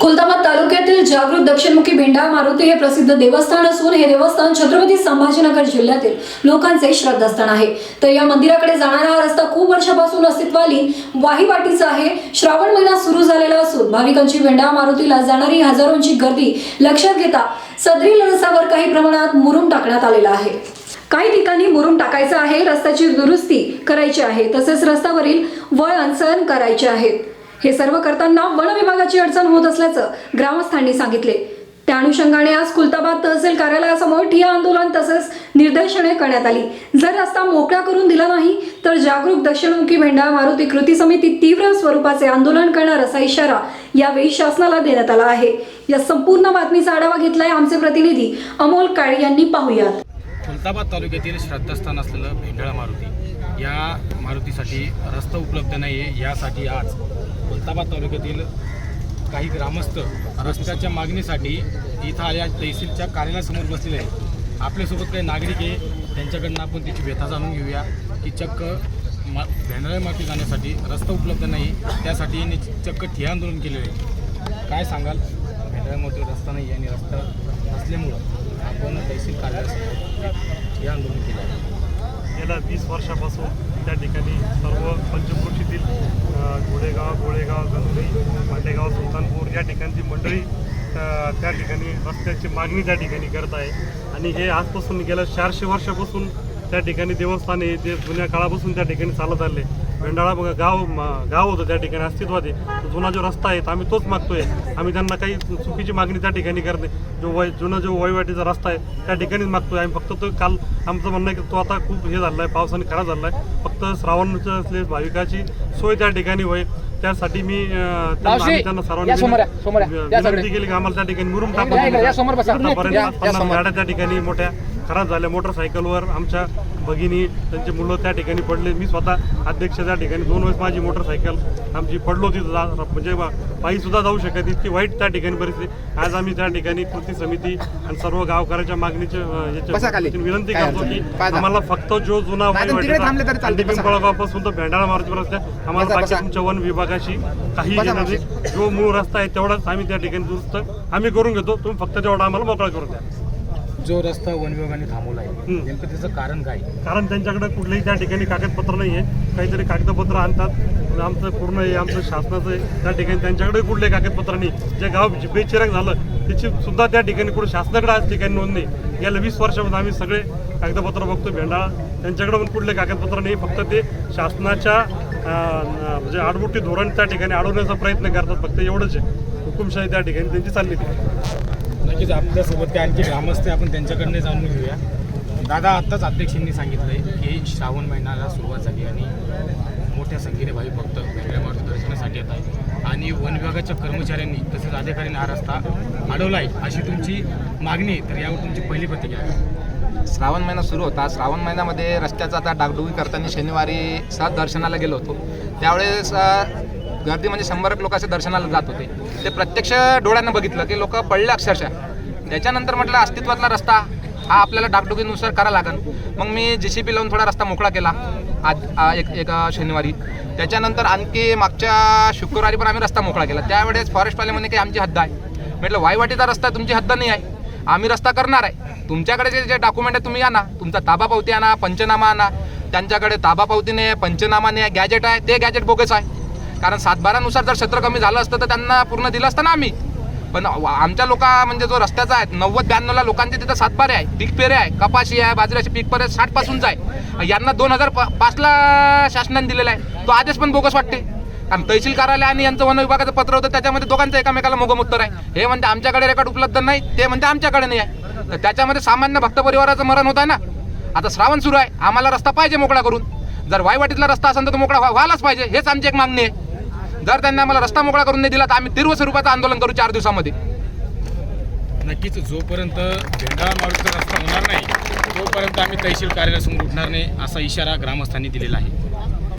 खुलताबाद तालुक्यातील जागृत दक्षिणमुखी भेंडा मारुती हे प्रसिद्ध देवस्थान असून हे देवस्थान छत्रपती संभाजीनगर जिल्ह्यातील लोकांचे श्रद्धास्थान आहे. तर या मंदिराकडे जाणारा हा रस्ता खूप वर्षापासून अस्तित्वाली वाहीवाटीचा आहे. श्रावण महिना सुरू झालेला असून भाविकांची भेंडा मारुतीला जाणारी हजारोंची गर्दी लक्षात घेता सदरी रस्त्यावर काही प्रमाणात मुरुम टाकण्यात आलेला आहे. काही ठिकाणी मुरुम टाकायचं आहे रस्त्याची दुरुस्ती करायची आहे तसेच रस्त्यावरील वळण सहन करायचे आहेत हे सर्व करताना वन विभागाची अडचण होत असल्याचं ग्रामस्थांनी सांगितले. त्या अनुषंगाने आज खुलताबाद तहसील कार्यालयासमोर ठिया आंदोलन तसेच निर्देशने करण्यात आली. जर रस्ता मोकळा करून दिला नाही तर जागरूक दक्षिणमुखी भेंडा मारुती कृती समिती तीव्र स्वरूपाचे आंदोलन करणार असा इशारा यावेळी शासनाला देण्यात आला आहे. या संपूर्ण बातमीचा आढावा घेतलाय आमचे प्रतिनिधी अमोल काळे यांनी पाहुयात. खुलताबाद तालुक्यातील श्रद्धास्थान असलेलं भेंडाळा मारुती. या मारुतीसाठी रस्ता उपलब्ध नाही आहे यासाठी आज खुलताबाद तालुक्यातील काही ग्रामस्थ रस्त्याच्या मागणीसाठी इथं आल्या तहसीलच्या कार्यालयासमोर बसलेले आहेत. आपल्यासोबत काही नागरिक आहे. त्यांच्याकडनं आपण त्याची व्यथा जाणून घेऊया की चक्क मा भेंडाळा मारुती जाण्यासाठी रस्ता उपलब्ध नाही त्यासाठी यांनी चक्क ठिया आंदोलन केलेलं आहे. काय सांगाल? भेंडाळा रस्ता नाही आणि रस्ता नसल्यामुळं आपण तहसील कार्यालयासमोर ठिया आंदोलन केलं आहे. गेल्या वीस वर्षापासून त्या ठिकाणी सर्व पंचक्रोशीतील अ, गोळे ठिकाणची मंडळी त्या ठिकाणी रस्त्याची मागणी त्या ठिकाणी करत आहे. आणि हे आजपासून गेल्या चारशे वर्षापासून त्या ठिकाणी देवस्थान हे ते जुन्या काळापासून त्या ठिकाणी चालत आले. भेंडाळा बघा गाव गाव होतं त्या ठिकाणी अस्तित्वात आहे. जुना जो रस्ता आहे आम्ही तोच मागतोय. आम्ही त्यांना काही चुकीची मागणी त्या ठिकाणी करते जो वय जुना जो वयवाटीचा रस्ता आहे त्या ठिकाणीच मागतोय. आम्ही फक्त तो काल आमचं म्हणणं आहे की तो आता खूप हे झाला आहे पावसाने खराब झाला आहे. फक्त श्रावणचं असले भाविकाची सोय त्या ठिकाणी होईल त्यासाठी मी त्यांना- सर्वांनी विनंती- केली की आम्हाला त्या ठिकाणी मुरुम समोर. गाड्या त्या ठिकाणी मोठ्या खराब झाल्या मोटरसायकलवर आमच्या भगिनी त्यांचे मुलं त्या ठिकाणी पडले. मी स्वतः अध्यक्ष त्या ठिकाणी. दोन वेळेस माझी मोटरसायकल आमची पडलो होती जा- म्हणजे पायी सुद्धा जाऊ शकत इतकी वाईट त्या ठिकाणी परिस्थिती. आज आम्ही त्या ठिकाणी कृती समिती आणि सर्व गावकऱ्याच्या मागणीचे अं, बसा खाली. याच्या विनंती करतो की. आम्हाला फक्त जो जुना नाही, तर भेंडाळा मारुती रस्ता आम्हाला बाकी. तुमच्या वन विभागाशी काही जो मूळ रस्ता आहे तेवढाच आम्ही त्या ठिकाणी दुरुस्त आम्ही करून घेतो. तुम्ही फक्त तेवढा आम्हाला मोकळा करून द्या. जो रस्ता वन विभागाने थांबवला आहे हम्म. नेमकं त्याचं कारण काय? कारण त्यांच्याकडे कुठलेही त्या ठिकाणी कागदपत्र नाही आहे. काहीतरी कागदपत्र आणतात. आमचं पूर्ण आहे आमचं शासनाचं आहे त्या ठिकाणी त्यांच्याकडे कुठले कागदपत्र नाही. जे गाव बेचिराग झालं त्याची सुद्धा त्या ठिकाणी कुठे शासनाकडे आज ठिकाणी नोंद नाही. गेल्या वीस वर्षामध्ये आम्ही सगळे कागदपत्र बघतो भेंडाळा. त्यांच्याकडे पण कुठले कागदपत्र नाही फक्त ते शासनाच्या अं, म्हणजे आडमुठी धोरण त्या ठिकाणी अडवण्याचा प्रयत्न करतात. फक्त एवढंच आहे. हुकुमशाही त्या ठिकाणी त्यांची चालली नक्कीच आपल्यासोबत काय आणखी ग्रामस्थ आहे, आपण त्यांच्याकडनं जाणून घेऊया. दादा आत्ताच अध्यक्षांनी आहे की श्रावण महिन्याला सुरुवात झाली आणि मोठ्या संख्येने भाविक भक्त वेगळ्या मार्ग दर्शनासाठी येत आहेत. आणि वन विभागाच्या कर्मचाऱ्यांनी तसेच अधिकाऱ्यांनी हा रस्ता अडवला आहे अशी तुमची मागणी आहे तर यावर तुमची पहिली प्रतिक्रिया आहे. श्रावण महिना सुरू होता. श्रावण महिन्यामध्ये रस्त्याचा आता डागडुगी करताना शनिवारी सात दर्शनाला गेलो होतो. त्यावेळेस गर्दी म्हणजे शंभर लोक असे दर्शनाला जात होते. ते प्रत्यक्ष डोळ्यांना बघितलं की लोक पडले अक्षरशः. त्याच्यानंतर म्हटलं अस्तित्वातला रस्ता हा आपल्याला डागडुगीनुसार करा लागेल मग मी जे सी पी लावून थोडा रस्ता मोकळा केला आज आ, एक एक शनिवारी. त्याच्यानंतर आणखी मागच्या शुक्रवारी पण आम्ही रस्ता मोकळा केला. त्यावेळेस फॉरेस्टवाले म्हणे की आमची हद्द आहे. म्हटलं वाईवाटीचा रस्ता तुमची हद्द नाही आहे. आम्ही रस्ता करणार आहे. तुमच्याकडे जे जे डॉक्युमेंट आहे तुम्ही आणा. तुमचा ताबा पावती आणा पंचनामा आणा. त्यांच्याकडे ताबा पावती नाही पंचनामा नाही गॅजेट आहे. ते गॅजेट बोगस आहे. कारण सातबारानुसार जर क्षेत्र कमी झालं असतं तर त्यांना पूर्ण दिलं असतं ना आम्ही. पण वा- आमच्या लोका म्हणजे जो रस्त्याचा आहे नव्वद ब्याण्णवला लोकांचे तिथं सातबारे आहे पीक पेरे आहे कपाशी आहे बाजरीचे पीक पेरे साठ पासूनच आहे. यांना दोन हजार पाचला शासनाने दिलेला आहे. तो आदेश पण बोगस वाटते. कारण तहसील कार्यालय आणि यांचं वन विभागाचं पत्र होतं त्याच्यामध्ये दोघांचं एकामेकाला मोगम उत्तर आहे. हे म्हणते आमच्याकडे रेकॉर्ड उपलब्ध नाही ते म्हणते आमच्याकडे नाही आहे. तर त्याच्यामध्ये सामान्य भक्त परिवाराचं मरण होत आहे ना? आता श्रावण सुरू आहे. आम्हाला रस्ता पाहिजे मोकळा करून. जर वाईवाटीतला रस्ता असेल तर तो मोकळा व्हा- व्हायलाच पाहिजे. हेच आमची एक मागणी आहे. जर त्यांनी आम्हाला रस्ता मोकळा करून नाही दिला तर आम्ही तीव्र स्वरूपाचं आंदोलन करू चार दिवसामध्ये. नक्कीच जोपर्यंत झेंडा मारुतीचा रस्ता होणार नाही तोपर्यंत आम्ही तहसील कार्यालयासमोर उठणार नाही असा इशारा ग्रामस्थांनी दिलेला आहे.